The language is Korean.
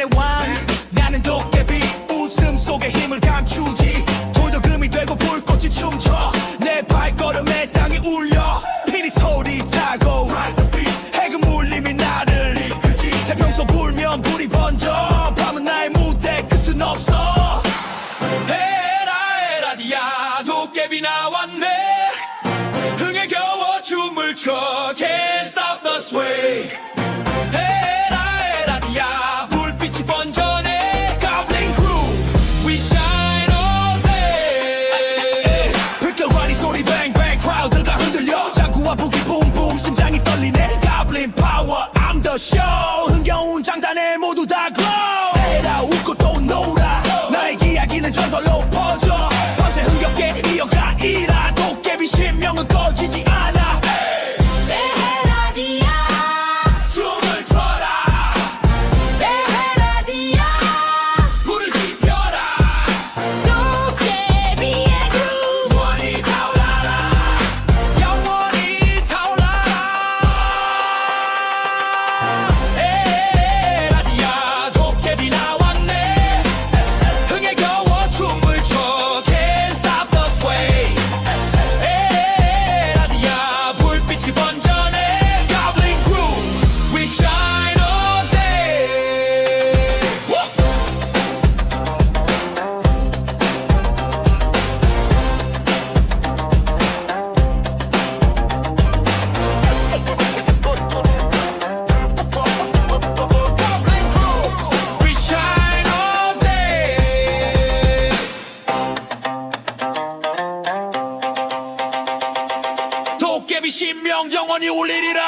나만의 왕. 나는 도깨비 웃음 속에 힘을 감추지. 돌덕금이 되고 불꽃이 춤춰. 내 발걸음에 땅이 울려. 피리 소리 타고 해금 울림이 나를 이끄지. 태평소 불면 불이 번져. 밤은 나의 무대 끝은 없어. 헤라 헤라디야. 도깨비 나왔네. 흥에 겨워 춤을 춰. Can't 더쇼 흥겨운 장단에 모두 다 g 내비 신명 영원히 울리리라.